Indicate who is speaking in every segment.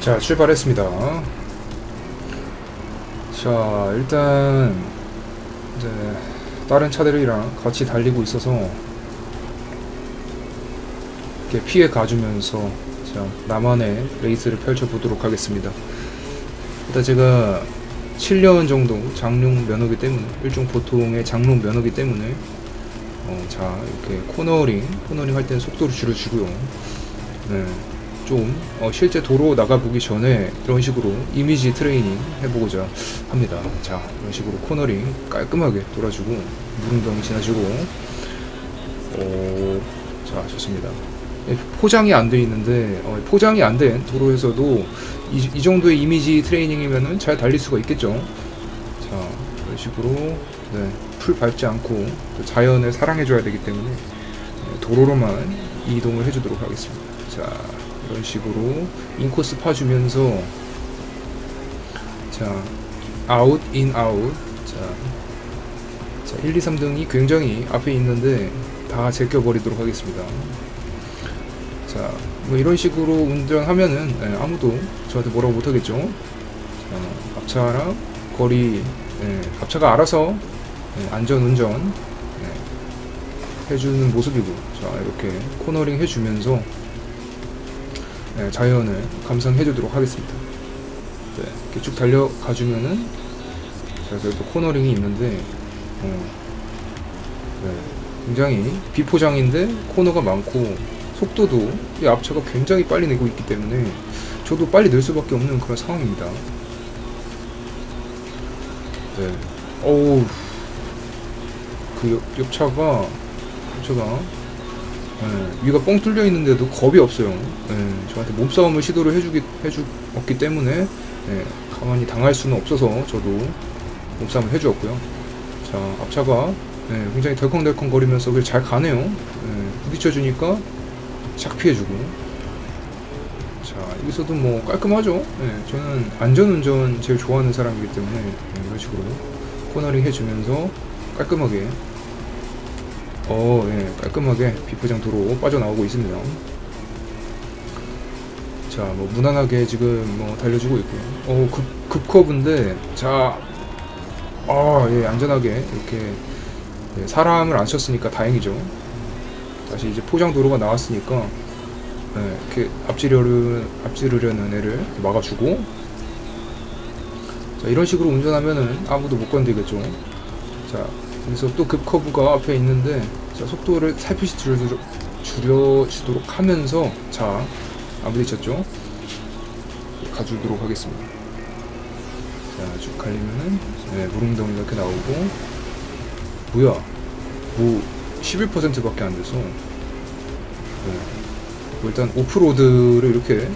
Speaker 1: 자 출발했습니다. 자 일단 이제 다른 차들이랑 같이 달리고 있어서 이렇게 피해 가주면서 자 나만의 레이스를 펼쳐보도록 하겠습니다. 일단 제가 7년 정도 장롱 면허기 때문에 일종 보통의 장롱 면허기 때문에 어, 자 이렇게 코너링 코너링 할 때는 속도를 줄여주고요. 네. 좀 어, 실제 도로 나가보기 전에 이런 식으로 이미지 트레이닝 해보고자 합니다. 자, 이런 식으로 코너링 깔끔하게 돌아주고 무릉덩이 지나주고 오, 자, 좋습니다. 예, 포장이 안 돼 있는데 어, 포장이 안 된 도로에서도 이, 이 정도의 이미지 트레이닝이면은 잘 달릴 수가 있겠죠. 자, 이런 식으로 네, 풀 밟지 않고 또 자연을 사랑해줘야 되기 때문에 네, 도로로만 이동을 해주도록 하겠습니다. 자, 이런 식으로 인코스 파주면서 자, 아웃, 인, 아웃. 자, 자 1, 2, 3등이 굉장히 앞에 있는데 다 제껴버리도록 하겠습니다. 자, 뭐 이런 식으로 운전하면은 예, 아무도 저한테 뭐라고 못하겠죠. 자, 앞차랑 거리, 예, 앞차가 알아서 예, 안전 운전 예, 해주는 모습이고, 자 이렇게 코너링 해주면서 네, 자연을 감상해 주도록 하겠습니다. 네, 이렇게 쭉 달려가 주면은 제가 또 코너링이 있는데 어, 네, 굉장히 비포장인데 코너가 많고 속도도 이 앞차가 굉장히 빨리 내고 있기 때문에 저도 빨리 낼 수밖에 없는 그런 상황입니다. 네, 어우 그 옆, 옆차가 옆차가 예, 위가 뻥 뚫려 있는데도 겁이 없어요. 예, 저한테 몸싸움을 시도를 해주기 해주었기 때문에 예, 가만히 당할 수는 없어서 저도 몸싸움을 해주었고요. 자 앞차가 예, 굉장히 덜컹덜컹 거리면서 잘 가네요. 예, 부딪혀 주니까 샥 피해주고. 자 여기서도 뭐 깔끔하죠. 예, 저는 안전운전 제일 좋아하는 사람이기 때문에 예, 이런 식으로 코너링 해주면서 깔끔하게 어, 예, 깔끔하게 비포장 도로 빠져나오고 있습니다. 자, 뭐 무난하게 지금 뭐 달려주고 있고요. 어, 급 급커브인데, 자, 아, 예, 안전하게 이렇게 예, 사람을 안 쳤으니까 다행이죠. 다시 이제 포장 도로가 나왔으니까 예, 이렇게 앞지르는 앞지르려는 애를 막아주고, 자, 이런 식으로 운전하면은 아무도 못 건드리겠죠. 자, 그래서 또 급커브가 앞에 있는데 자 속도를 살피시 줄여주도록, 줄여주도록 하면서 자 아무리 쳤죠. 가주도록 하겠습니다. 자 쭉 갈리면은 네, 무릉덩이 이렇게 나오고. 뭐야? 뭐 11%밖에 안 돼서. 네. 뭐 일단 오프로드를 이렇게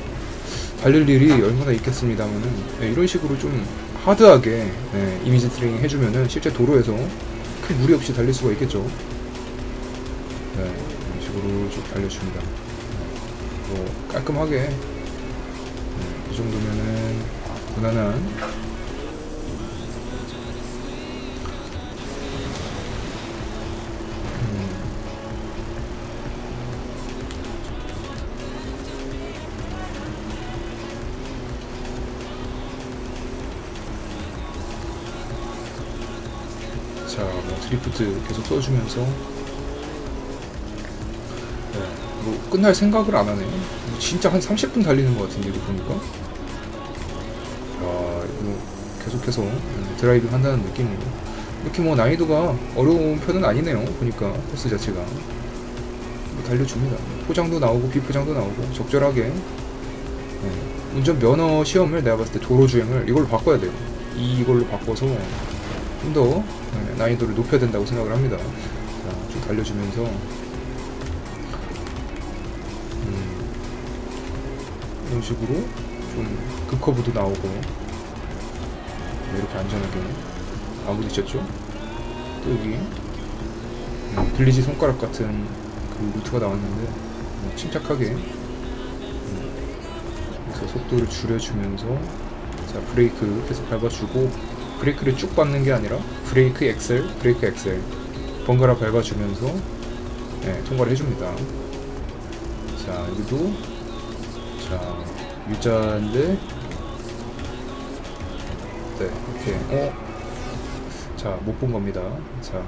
Speaker 1: 달릴 일이 얼마나 있겠습니다만은 네, 이런 식으로 좀 하드하게 네, 이미지 트레이닝 해주면은 실제 도로에서 큰 무리 없이 달릴 수가 있겠죠. 네, 이런 식으로 쭉 달려줍니다. 뭐 깔끔하게. 네, 이 정도면은 무난한. 음, 자, 뭐 드리프트 계속 써주면서 끝날 생각을 안 하네. 뭐 진짜 한 30분 달리는 것 같은데 이거 보니까. 아, 이거 계속해서 음, 드라이빙 한다는 느낌으로. 이렇게 뭐 난이도가 어려운 편은 아니네요. 보니까 코스 자체가. 뭐 달려줍니다. 포장도 나오고 비포장도 나오고 적절하게. 네, 운전 면허 시험을 내가 봤을 때 도로 주행을 이걸로 바꿔야 돼요. 이걸로 바꿔서 좀더 난이도를 높여야 된다고 생각을 합니다. 자, 좀 달려주면서 이런 식으로 좀 급커브도 나오고 네, 이렇게 안전하게 있었죠? 또 여기 음, 블리지 손가락 같은 그 루트가 나왔는데 음, 침착하게 음, 그래서 속도를 줄여주면서 자 브레이크 계속 밟아주고 브레이크를 쭉 밟는 게 아니라 브레이크 엑셀, 브레이크 엑셀 번갈아 밟아주면서 네, 통과를 해줍니다. 자 여기도 자 U자인데? 네 이렇게 어? 자못 본 겁니다. 자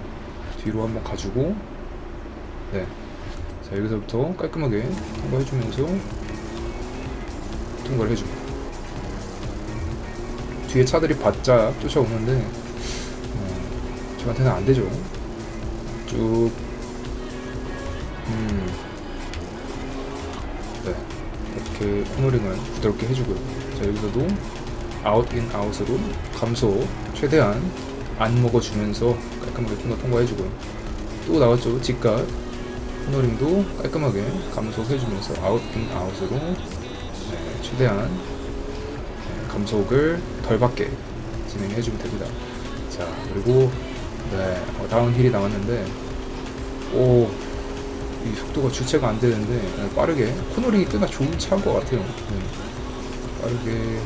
Speaker 1: 뒤로 한번 가지고. 네자 여기서부터 깔끔하게 통과해주면서 통과를 해줍니다. 뒤에 차들이 바짝 쫓아오는데 어, 저한테는 안 되죠. 쭉. 음. 코너링을 부드럽게 해주고요. 자, 여기서도 아웃 인 아웃으로 감소 최대한 안 먹어주면서 깔끔하게 코너 통과해주고요. 또 나왔죠. 직각 코너링도 깔끔하게 감속해주면서 아웃 인 아웃으로 네, 최대한 네, 감속을 덜 받게 진행해주면 됩니다. 자, 그리고 네, 어, 다운힐이 나왔는데 오, 이 속도가 주체가 안 되는데 네, 빠르게 코너링이 꽤나 좋은 차인 것 같아요. 네. 빠르게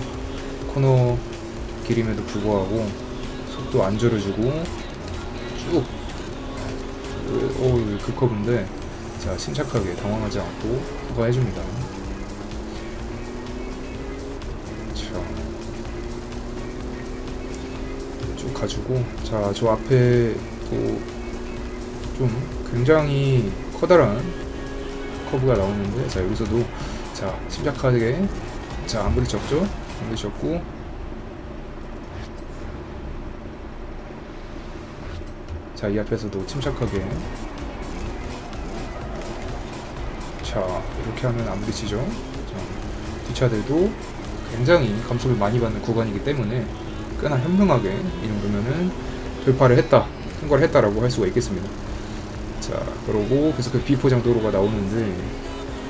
Speaker 1: 코너 길임에도 불구하고 속도 안 줄여주고 쭉 오, 그 커브인데 자 침착하게 당황하지 않고 통과해줍니다. 자, 쭉 가지고 자 저 앞에 또 좀 굉장히 커다란 커브가 나오는데 자 여기서도 자 침착하게 자 안 부딪혔죠? 안 부딪혔고 자 이 앞에서도 침착하게 자 이렇게 하면 안 부딪히죠? 자 뒷차들도 굉장히 감속을 많이 받는 구간이기 때문에 꽤나 현명하게 이 정도면은 돌파를 했다 통과를 했다라고 할 수가 있겠습니다. 자, 그러고 계속 비포장 도로가 나오는데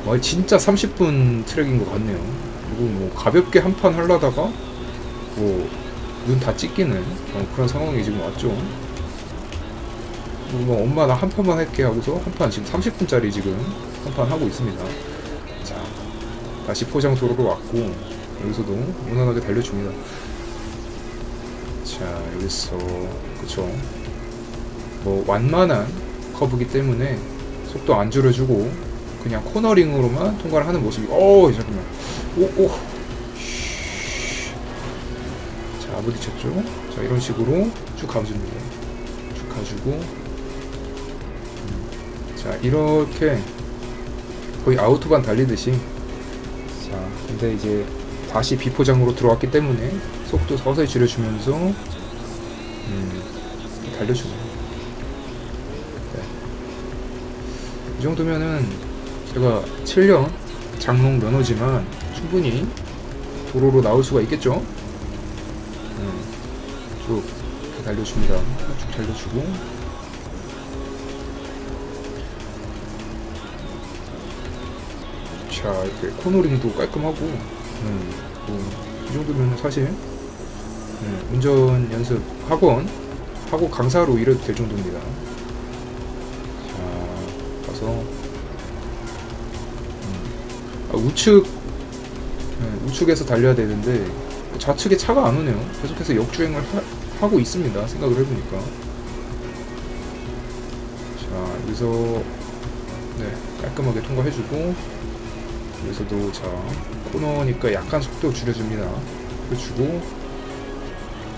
Speaker 1: 와 진짜 30분 트랙인 것 같네요. 그리고 뭐 가볍게 한 판 하려다가 뭐 눈 다 찢기는 어, 그런 상황이 지금 왔죠. 뭐 엄마 나 한 판만 할게 하고서 한 판 지금 30분짜리 지금 한 판 하고 있습니다. 자, 다시 포장 도로로 왔고 여기서도 무난하게 달려줍니다. 자, 여기서 그쵸. 뭐 완만한 커브기 때문에 속도 안 줄여주고 그냥 코너링으로만 통과를 하는 모습이 어 잠깐만. 오오. 자 부딪혔죠? 자 이런 식으로 쭉 가줍니다. 쭉 가지고. 음, 자 이렇게 거의 아우토반 달리듯이. 자 근데 이제 다시 비포장으로 들어왔기 때문에 속도 서서히 줄여주면서 음, 달려주네요 이 정도면은 제가 7년 장롱 면허지만 충분히 도로로 나올 수가 있겠죠? 음, 쭉 달려줍니다. 쭉 달려주고 자 이렇게 코너링도 깔끔하고 음, 뭐이 정도면 사실 음, 운전 연습 학원 하고 강사로 일해도 될 정도입니다. 가서 음. 아, 우측 네, 우측에서 달려야 되는데 좌측에 차가 안 오네요. 계속해서 역주행을 하, 고 있습니다. 생각을 해보니까 자 여기서 네 깔끔하게 통과해주고 여기서도 자 코너니까 약간 속도 줄여줍니다. 해주고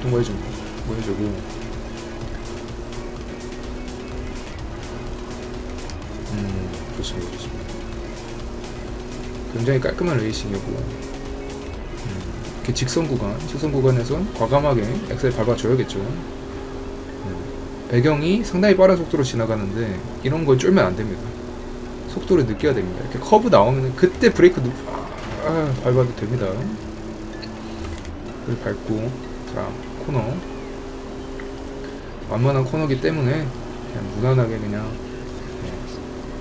Speaker 1: 통과해줍니다. 통과해주고 음, 좋습니다, 좋습니다. 굉장히 깔끔한 레이싱이고, 음, 이렇게 직선 구간, 직선 구간에선 과감하게 엑셀 밟아줘야겠죠. 음, 배경이 상당히 빠른 속도로 지나가는데, 이런 걸 쫄면 안 됩니다. 속도를 느껴야 됩니다. 이렇게 커브 나오면 그때 브레이크 누, 아, 아, 밟아도 됩니다. 그걸 밟고, 자, 코너. 완만한 코너기 때문에, 그냥 무난하게 그냥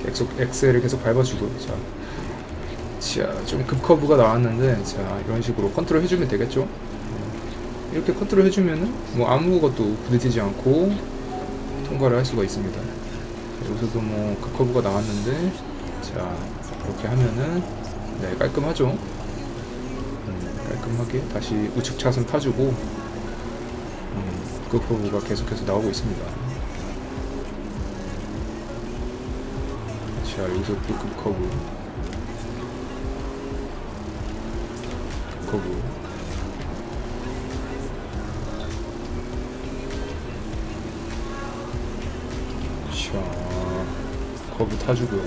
Speaker 1: 계속 엑셀을 계속 밟아주고 자, 자, 좀 급커브가 나왔는데 자 이런 식으로 컨트롤 해주면 되겠죠? 네. 이렇게 컨트롤 해주면은 뭐 아무것도 부딪히지 않고 통과를 할 수가 있습니다. 여기서도 뭐 급커브가 나왔는데 자 이렇게 하면은 네 깔끔하죠? 음, 깔끔하게 다시 우측 차선 타주고 음, 급커브가 계속해서 나오고 있습니다. 자 여기서 또 급하고 커브. 자, 커브 타주고요.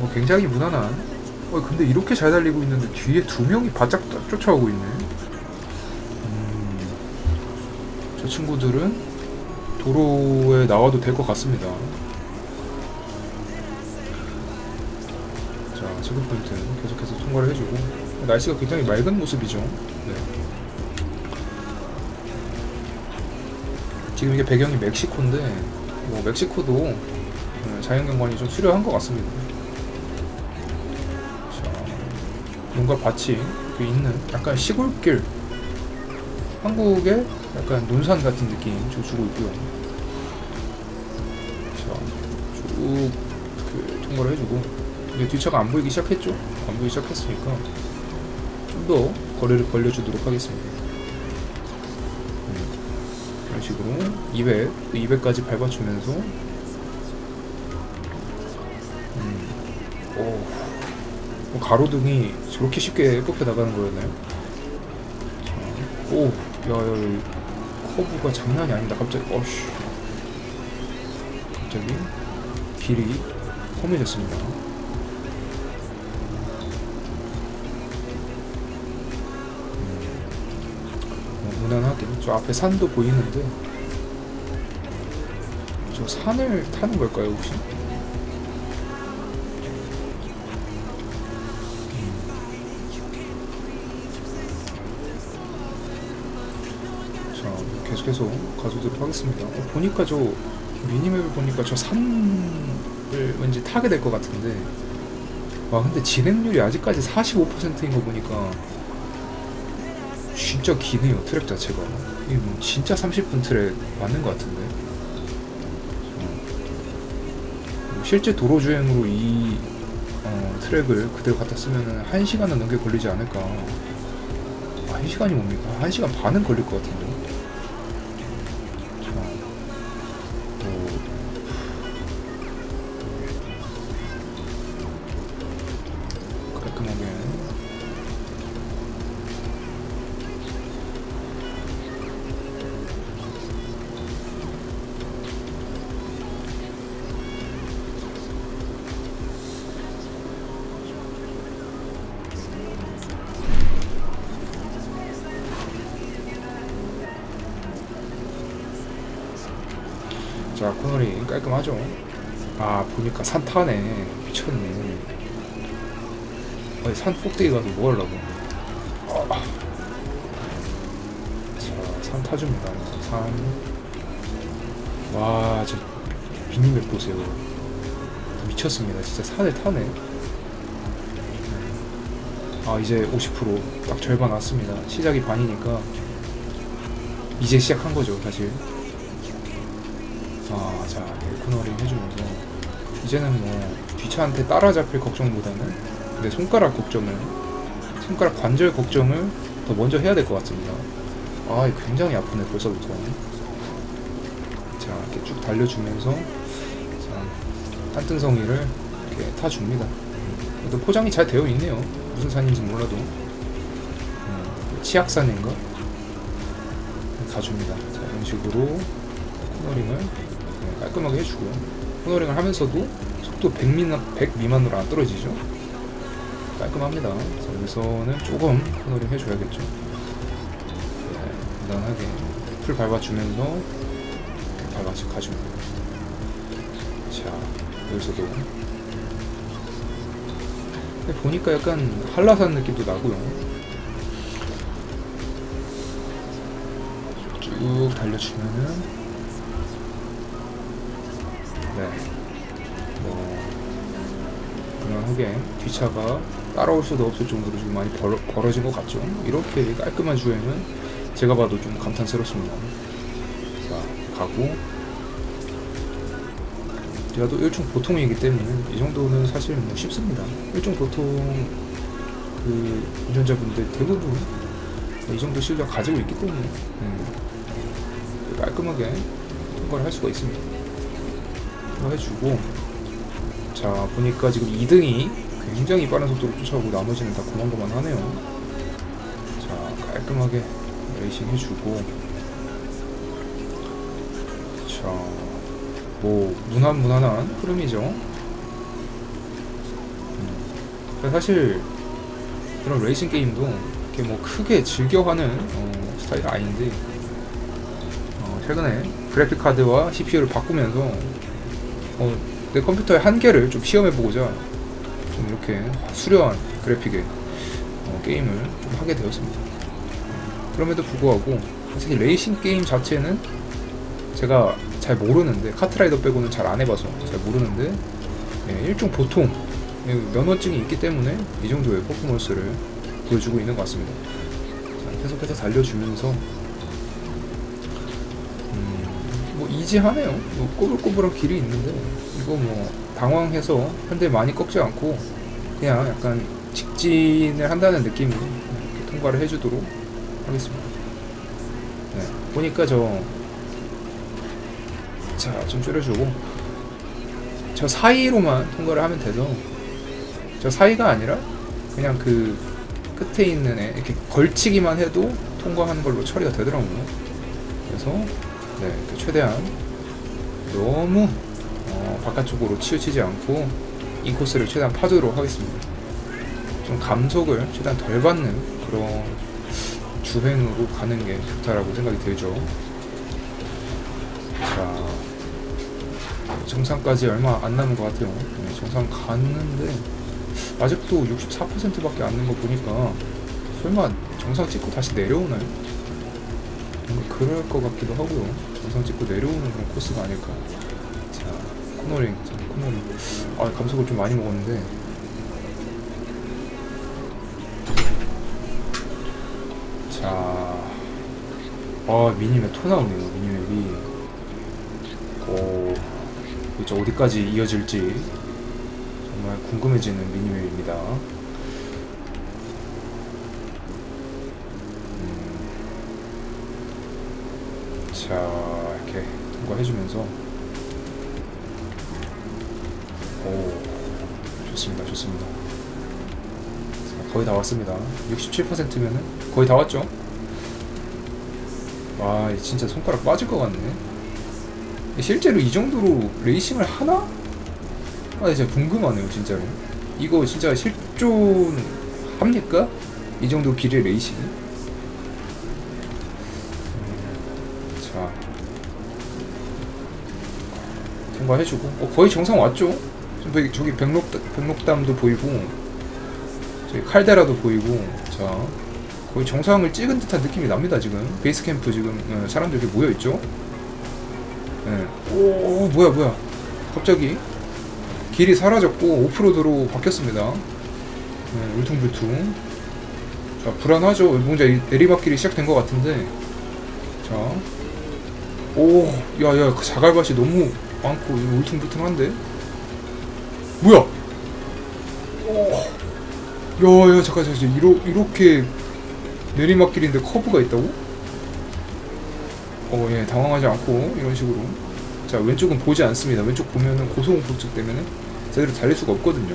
Speaker 1: 뭐 굉장히 무난한. 어 근데 이렇게 잘 달리고 있는데 뒤에 두 명이 바짝 쫓- 쫓아오고 있네. 음, 저 친구들은 도로에 나와도 될 것 같습니다. 자, 체크 포인트 계속해서 통과를 해주고 날씨가 굉장히 맑은 모습이죠. 네. 지금 이게 배경이 멕시코인데 뭐 멕시코도 네, 자연경관이 좀 수려한 것 같습니다. 뭔가 밭이 그 있는 약간 시골길 한국의 약간 논산 같은 느낌 좀 주고 있고요. 자, 쭉그 통과를 해주고 이제 뒷차가 안 보이기 시작했죠? 안 보이기 시작했으니까 좀 더 거리를 벌려주도록 하겠습니다. 음, 이런 식으로 200, 200까지 밟아주면서 음, 오, 뭐 가로등이 저렇게 쉽게 뽑혀 나가는 거였나요? 자, 오, 야, 야, 야, 커브가 장난이 아니다. 갑자기, 어씨. 갑자기 길이 험해졌습니다. 음, 뭐 무난하게 저 앞에 산도 보이는데 저 산을 타는 걸까요 혹시? 계속해서 가보도록 하겠습니다. 어, 보니까 저 미니맵을 보니까 저 산을 왠지 타게 될 것 같은데 와 근데 진행률이 아직까지 45%인 거 보니까 진짜 기네요 트랙 자체가 이게 뭐 진짜 30분 트랙 맞는 것 같은데 어. 뭐 실제 도로 주행으로 이 어, 트랙을 그대로 갖다 쓰면은 1시간은 넘게 걸리지 않을까 아, 1시간이 뭡니까? 1시간 반은 걸릴 것 같은데 깔끔하죠. 아 보니까 산 타네. 미쳤네. 아니 산 꼭대기 가서 뭐 하려고. 아. 자산 타줍니다. 산와저 비니맵 보세요. 미쳤습니다. 진짜 산을 타네. 아 이제 50%딱 절반 왔습니다. 시작이 반이니까 이제 시작한 거죠 사실 아, 자, 코너링 해주면서 이제는 뭐 뒷차한테 따라잡힐 걱정보다는 내 손가락 걱정을 손가락 관절 걱정을 더 먼저 해야 될 것 같습니다. 아, 굉장히 아프네 벌써부터. 자, 이렇게 쭉 달려주면서 자, 한등성이를 이렇게 타줍니다. 그래도 포장이 잘 되어 있네요. 무슨 산인지 몰라도 음, 치악산인가 가줍니다. 자, 이런 식으로 코너링을 네, 깔끔하게 해주고요. 코너링을 하면서도 속도 100 미만, 100 미만으로 안 떨어지죠. 깔끔합니다. 자, 여기서는 조금 코너링 해줘야겠죠. 네, 무난하게 풀 밟아주면서 밟아서 가줍니다. 자, 여기서도 보니까 약간 한라산 느낌도 나고요. 쭉 달려주면은 네. 뭐 무난하게 뒷차가 따라올 수도 없을 정도로 지금 많이 벌, 벌어진 것 같죠. 이렇게 깔끔한 주행은 제가 봐도 좀 감탄스럽습니다. 자 가고 제가 또 일종 보통이기 때문에 이 정도는 사실 뭐 쉽습니다. 일종 보통 그 운전자분들 대부분 이 정도 실력 가지고 있기 때문에 음, 깔끔하게 통과를 할 수가 있습니다. 통과해주고 자 보니까 지금 2등이 굉장히 빠른 속도로 쫓아오고 나머지는 다 고만고만 하네요. 자 깔끔하게 레이싱 해주고 자뭐 무난 무난한 흐름이죠. 음, 사실 이런 레이싱 게임도 이렇게 뭐 크게 즐겨하는 어, 스타일은 아닌데 어, 최근에 그래픽 카드와 CPU를 바꾸면서 어, 내 컴퓨터의 한계를 좀 시험해보고자 좀 이렇게 수려한 그래픽의 어, 게임을 좀 하게 되었습니다. 그럼에도 불구하고 사실 레이싱 게임 자체는 제가 잘 모르는데 카트라이더 빼고는 잘 안 해봐서 잘 모르는데 예, 일종 보통 예, 면허증이 있기 때문에 이 정도의 퍼포먼스를 보여주고 있는 것 같습니다. 자, 계속해서 달려주면서 이지하네요. 뭐 꼬불꼬불한 길이 있는데 이거 뭐 당황해서 현대 많이 꺾지 않고 그냥 약간 직진을 한다는 느낌으로 이렇게 통과를 해주도록 하겠습니다. 네, 보니까 저 자, 좀 줄여주고 저 사이로만 통과를 하면 돼서 저 사이가 아니라 그냥 그 끝에 있는 애 이렇게 걸치기만 해도 통과하는 걸로 처리가 되더라고요. 그래서 네, 그 최대한 너무 어, 바깥쪽으로 치우치지 않고 인코스를 최대한 파주도록 하겠습니다. 좀 감속을 최대한 덜 받는 그런 주행으로 가는 게 좋다라고 생각이 들죠. 자, 정상까지 얼마 안 남은 것 같아요. 네, 정상 갔는데 아직도 64%밖에 안 된 거 보니까 설마 정상 찍고 다시 내려오나요? 뭔가 그럴 것 같기도 하고요. 정상 찍고 내려오는 그런 코스가 아닐까. 자, 코너링, 자, 코너링. 아, 감속을 좀 많이 먹었는데. 자, 아 미니맵 토 나오네요. 미니맵이. 오, 이제 어디까지 이어질지 정말 궁금해지는 미니맵입니다. 음. 자, 해주면서 오, 좋습니다, 좋습니다. 자, 거의 다 왔습니다. 67%면은 거의 다 왔죠? 와, 진짜 손가락 빠질 것 같네. 실제로 이 정도로 레이싱을 하나? 아 진짜 궁금하네요 진짜로 이거 진짜 실존 합니까? 이 정도 길의 레이싱이? 통과해주고. 어, 거의 정상 왔죠? 저기, 저기 백록, 백록담도 보이고 저기 칼데라도 보이고 자 거의 정상을 찍은 듯한 느낌이 납니다 지금. 베이스 캠프 지금 어, 사람들 이렇게 모여있죠? 네. 오, 뭐야 뭐야. 갑자기 길이 사라졌고 오프로드로 바뀌었습니다. 네, 울퉁불퉁. 자 불안하죠. 뭔가 이 내리막길이 시작된 것 같은데. 자 오 야야 그 자갈밭이 너무 많고 이거 울퉁불퉁한데? 뭐야? 오 야 야 잠깐 잠깐 이러, 이렇게 내리막길인데 커브가 있다고? 어, 예, 당황하지 않고 이런 식으로. 자 왼쪽은 보지 않습니다. 왼쪽 보면은 고소공포증 때문에 제대로 달릴 수가 없거든요.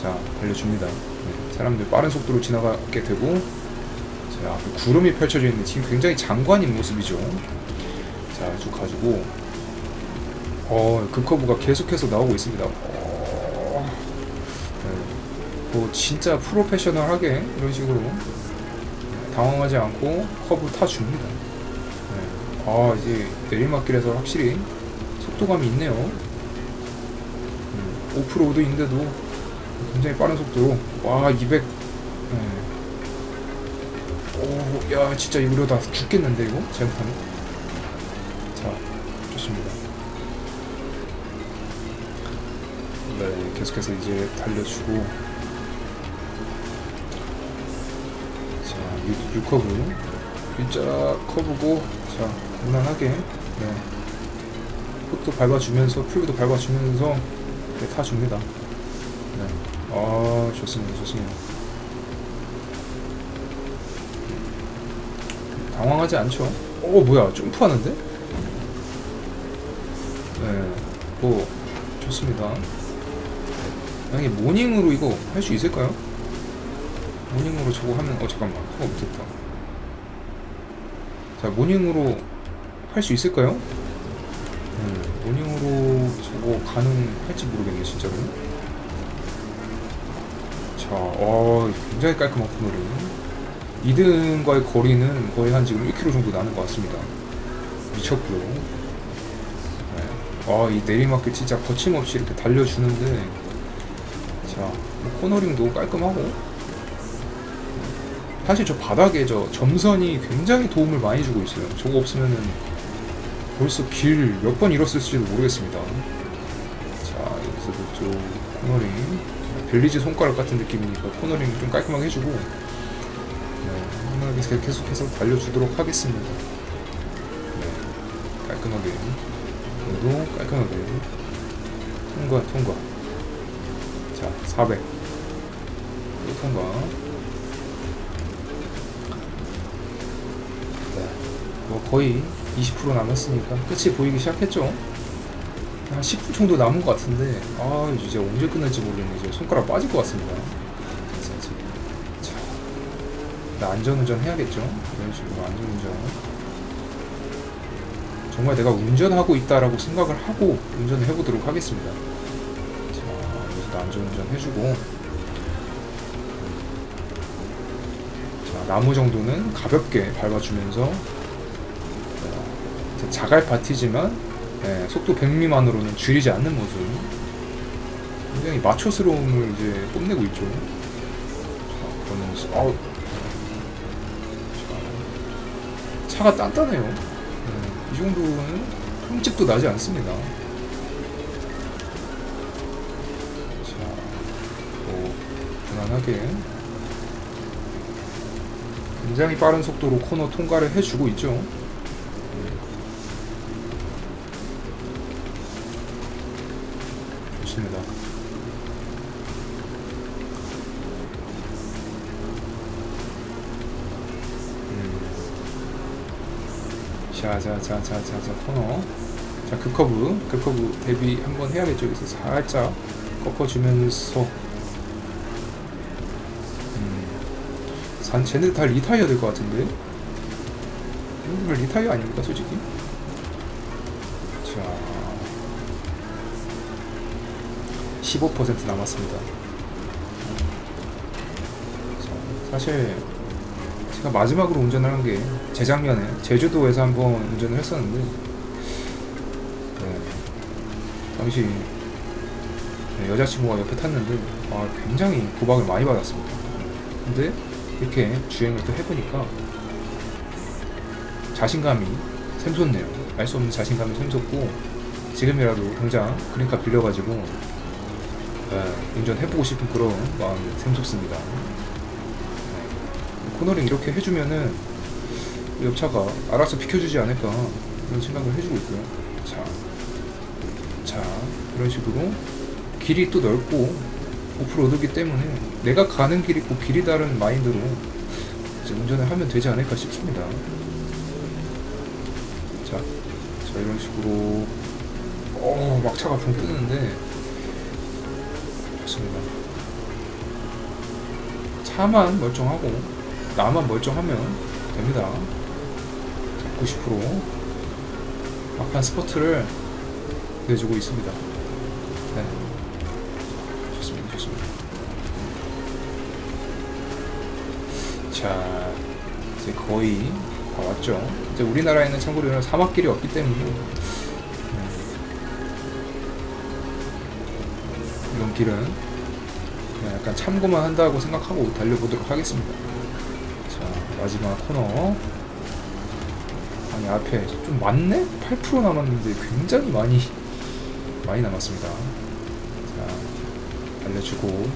Speaker 1: 자 달려줍니다. 네, 사람들 빠른 속도로 지나가게 되고. 자 구름이 펼쳐져 있는 지금 굉장히 장관인 모습이죠. 자 쭉 가지고 어그 커브가 계속해서 나오고 있습니다. 어, 네, 뭐 진짜 프로페셔널하게 이런 식으로 당황하지 않고 커브 타줍니다. 아 이제 내리막길에서 확실히 속도감이 있네요. 음, 오프로드인데도 굉장히 빠른 속도로. 와 200. 네. 오, 야 진짜 이러다 죽겠는데 이거? 잘못하면. 자, 좋습니다. 계속해서 이제 달려주고. 자, 6, 6커브. 일자 커브고, 자, 무난하게. 네. 풋도 밟아주면서, 퓨브도 밟아주면서, 네, 타줍니다. 네. 아, 좋습니다, 좋습니다. 당황하지 않죠. 어 뭐야 점프하는데? 네, 뭐 좋습니다. 만약에 모닝으로 이거 할 수 있을까요? 모닝으로 저거 하면 어 잠깐만 그거 못했다. 자 모닝으로 할 수 있을까요? 음, 모닝으로 저거 가능할지 모르겠네 진짜로. 자, 어 굉장히 깔끔한 코너링. 2등과의 거리는 거의 한 지금 1km 정도 나는 것 같습니다. 미쳤고요. 네. 아, 이 내리막길 진짜 거침없이 이렇게 달려주는데, 자, 뭐 코너링도 깔끔하고, 사실 저 바닥에 저 점선이 굉장히 도움을 많이 주고 있어요. 저거 없으면은 벌써 길 몇 번 잃었을지도 모르겠습니다. 자, 여기서도 좀 코너링. 벨리지 손가락 같은 느낌이니까 코너링 좀 깔끔하게 해주고, 네, 코너링 계속해서 달려주도록 하겠습니다. 네, 깔끔하게. 그래도 깔끔하게. 통과, 통과. 자, 400. 또 통과. 네, 뭐 거의 20% 남았으니까 끝이 보이기 시작했죠. 한 10분 정도 남은 것 같은데 아 이제 언제 끝날지 모르겠네 이제 손가락 빠질 것 같습니다. 자, 나 안전운전 해야겠죠? 이런 식으로 안전운전. 정말 내가 운전하고 있다라고 생각을 하고 운전을 해보도록 하겠습니다. 안전운전 해주고. 자, 나무 정도는 가볍게 밟아주면서 자, 자갈 파티지만 예, 속도 100 미만으로는 줄이지 않는 모습. 굉장히 마초스러움을 이제 뽐내고 있죠. 자, 아우. 자, 차가 단단해요. 예, 이 정도는 흠집도 나지 않습니다. 무난하게. 굉장히 빠른 속도로 코너 통과를 해주고 있죠. 좋습니다. 음. 자, 자, 자, 자, 자, 자, 코너. 자, 급커브, 급커브 대비 한번 해야겠죠. 그래서 살짝 꺾어주면서. 산, 쟤네 다 리타이어 될 것 같은데? 이거 리타이어 아닙니까, 솔직히? 자. 15% 남았습니다. 자, 사실 제가 마지막으로 운전을 한게 재작년에 제주도에서 한번 운전을 했었는데 네, 당시 네, 여자친구가 옆에 탔는데 아, 굉장히 구박을 많이 받았습니다. 근데 이렇게 주행을 또 해보니까 자신감이 샘솟네요. 알 수 없는 자신감이 샘솟고 지금이라도 당장 그린카 빌려가지고 네, 운전해보고 싶은 그런 마음이 샘솟습니다. 네. 코너링 이렇게 해주면은 옆차가 알아서 비켜주지 않을까 그런 생각을 해주고 있고요. 자, 자 이런 식으로 길이 또 넓고 오프로드기 때문에 내가 가는 길이 꼭 길이 다른 마인드로 이제 운전을 하면 되지 않을까 싶습니다. 자, 자 이런 식으로 어 막차가 붕 뜨는데 좋습니다. 차만 멀쩡하고 나만 멀쩡하면 됩니다. 90% 막판 스포트를 내주고 있습니다. 네. 좋습니다. 자, 이제 거의 다 왔죠. 이제 우리나라에는 참고로 이런 사막길이 없기 때문에 네. 이런 길은 약간 참고만 한다고 생각하고 달려보도록 하겠습니다. 자, 마지막 코너. 아니, 앞에 좀 많네? 8% 남았는데 굉장히 많이, 많이 남았습니다. 자, 알려주고.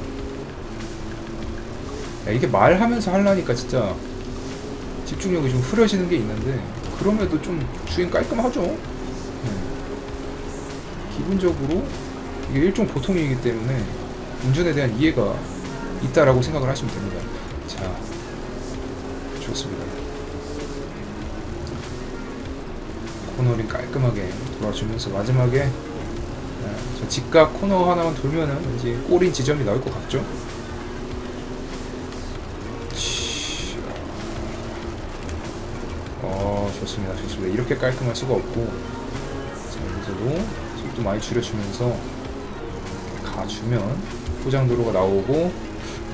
Speaker 1: 야, 이게 말하면서 하려니까 진짜 집중력이 좀 흐려지는 게 있는데, 그럼에도 좀 주행 깔끔하죠? 네. 기본적으로 이게 일종 보통이기 때문에 운전에 대한 이해가 있다라고 생각을 하시면 됩니다. 자, 좋습니다. 코너링 깔끔하게 돌아주면서 마지막에 네, 저 직각 코너 하나만 돌면은 이제 골인 지점이 나올 것 같죠? 치- 어 좋습니다 좋습니다 이렇게 깔끔할 수가 없고 자 여기서도 속도 많이 줄여주면서 가주면 포장도로가 나오고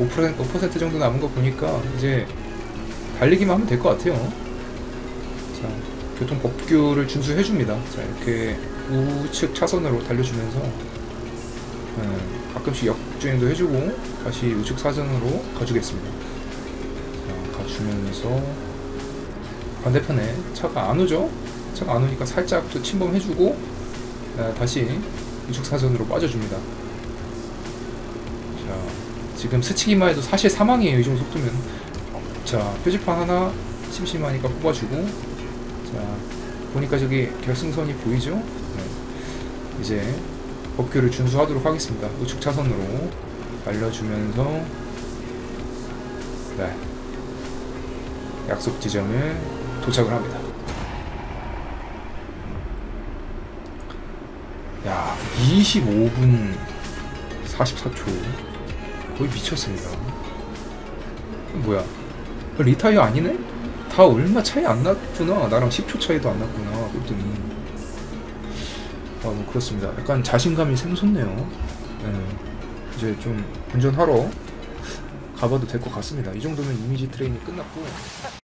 Speaker 1: 5% 5% 정도 남은 거 보니까 이제 달리기만 하면 될 것 같아요. 자, 교통 법규를 준수해 줍니다. 자, 이렇게 우측 차선으로 달려주면서 음, 가끔씩 역주행도 해주고 다시 우측 사선으로 가주겠습니다. 자, 가주면서 반대편에 차가 안 오죠? 차가 안 오니까 살짝 또 침범해주고 아, 다시 우측 사선으로 빠져줍니다. 자, 지금 스치기만 해도 사실 사망이에요. 이 정도 속도면. 자, 표지판 하나 심심하니까 뽑아주고. 자, 보니까 저기 결승선이 보이죠? 네. 이제 법규를 준수하도록 하겠습니다. 우측 차선으로 알려주면서 네. 약속 지점에 도착을 합니다. 야, 25분 44초. 거의 미쳤습니다. 뭐야? 리타이어 아니네? 다 얼마 차이 안 났구나. 나랑 10초 차이도 안 났구나. 그랬더니. 아, 뭐 그렇습니다. 약간 자신감이 샘솟네요. 네. 이제 좀 운전하러 가봐도 될 것 같습니다. 이 정도면 이미지 트레이닝 끝났고.